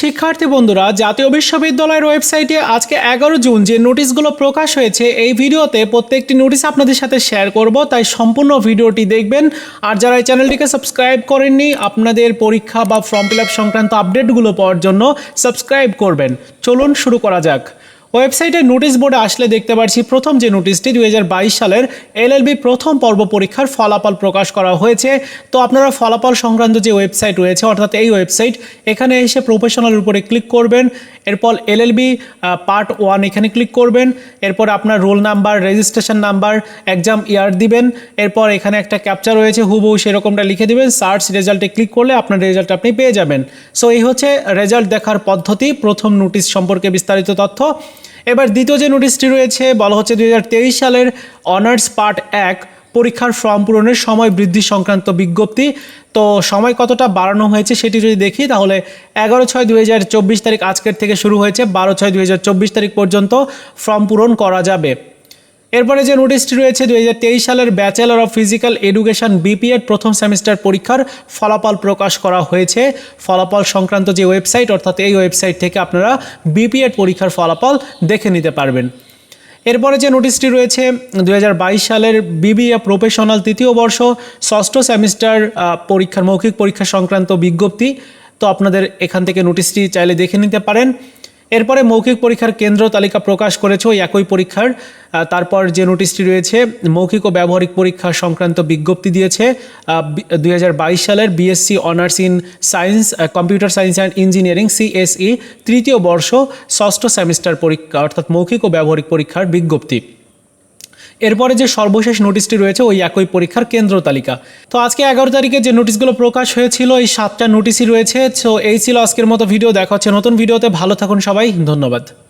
শিক্ষার্থী বন্ধুরা, জাতীয় বিশ্ববিদ্যালয়ের ওয়েবসাইটে আজকে এগারো জুন যে নোটিশগুলো প্রকাশ হয়েছে, এই ভিডিওতে প্রত্যেকটি নোটিশ আপনাদের সাথে শেয়ার করব, তাই সম্পূর্ণ ভিডিওটি দেখবেন। আর যারা এই চ্যানেলটিকে সাবস্ক্রাইব করেননি, আপনাদের পরীক্ষা বা ফর্ম ফিল সংক্রান্ত আপডেটগুলো পাওয়ার জন্য সাবস্ক্রাইব করবেন। চলুন শুরু করা যাক। ওয়েবসাইটে নোটিশ বোর্ডে আসলে দেখতে পাচ্ছি প্রথম যে নোটিশটি দু হাজার বাইশ সালের এলএলবি প্রথম পর্ব পরীক্ষার ফলাফল প্রকাশ করা হয়েছে। তো আপনারা ফলাফল সংক্রান্ত যে ওয়েবসাইট রয়েছে, অর্থাৎ এই ওয়েবসাইট, এখানে এসে প্রফেশনাল উপরে ক্লিক করবেন। এরপর এলএলবি পার্ট ওয়ান এখানে ক্লিক করবেন। এরপর আপনার roll number registration number exam year দিবেন। এরপর এখানে একটা ক্যাপচার রয়েছে, হুবহু সেরকমটা লিখে দিবেন। সার্চ রেজাল্টে ক্লিক করলে আপনার রেজাল্ট আপনি পেয়ে যাবেন। সো এই হচ্ছে রেজাল্ট দেখার পদ্ধতি, প্রথম নোটিশ সম্পর্কে বিস্তারিত তথ্য। এবার দ্বিতীয় যে নোটিশটি রয়েছে, বলা হচ্ছে দুই হাজার তেইশ সালের অনার্স পার্ট এক পরীক্ষার ফর্ম পূরণের সময় বৃদ্ধি সংক্রান্ত বিজ্ঞপ্তি। তো সময় কতটা বাড়ানো হয়েছে সেটি যদি দেখি, তাহলে এগারো ছয় দুই তারিখ আজকের থেকে শুরু হয়েছে, বারো ছয় দুই তারিখ পর্যন্ত ফর্ম পূরণ করা যাবে। এরপরে যে নোটিশটি রয়েছে, দুই হাজার তেইশ সালের bachelor of physical education BPEd প্রথম সেমিস্টার পরীক্ষার ফলাফল প্রকাশ করা হয়েছে। ফলাফল সংক্রান্ত যে ওয়েবসাইট, অর্থাৎ এই ওয়েবসাইট থেকে আপনারা বিপিএড পরীক্ষার ফলাফল দেখে নিতে পারবেন। এরপরে যে নোটিশটি রয়েছে, দুই হাজার বাইশ সালের বিবিএ প্রফেশনাল তৃতীয় বর্ষ, ষষ্ঠ সেমিস্টার পরীক্ষার মৌখিক পরীক্ষা সংক্রান্ত বিজ্ঞপ্তি। তো আপনাদের এখান থেকে নোটিশটি চাইলে দেখে নিতে পারেন। এরপরে মৌখিক পরীক্ষার কেন্দ্র তালিকা প্রকাশ করেছে ওই একই পরীক্ষার। তারপর যে নোটিশটি রয়েছে, মৌখিক ও ব্যবহারিক পরীক্ষা সংক্রান্ত বিজ্ঞপ্তি দিয়েছে। দুই হাজার বাইশ সালের BSc honours in science computer science and engineering CSE তৃতীয় বর্ষ, ষষ্ঠ সেমিস্টার পরীক্ষা, অর্থাৎ মৌখিক ও ব্যবহারিক পরীক্ষার বিজ্ঞপ্তি। এরপরে যে সর্বশেষ নোটিশটি রয়েছে, ওই একই পরীক্ষার কেন্দ্র তালিকা। তো আজকে এগারো তারিখে যে নোটিশগুলো প্রকাশ হয়েছিল, এই সাতটা নোটিশই রয়েছে। তো এই ছিল আজকের মতো ভিডিও দেখা হচ্ছে নতুন ভিডিওতে ভালো থাকুন সবাই। ধন্যবাদ।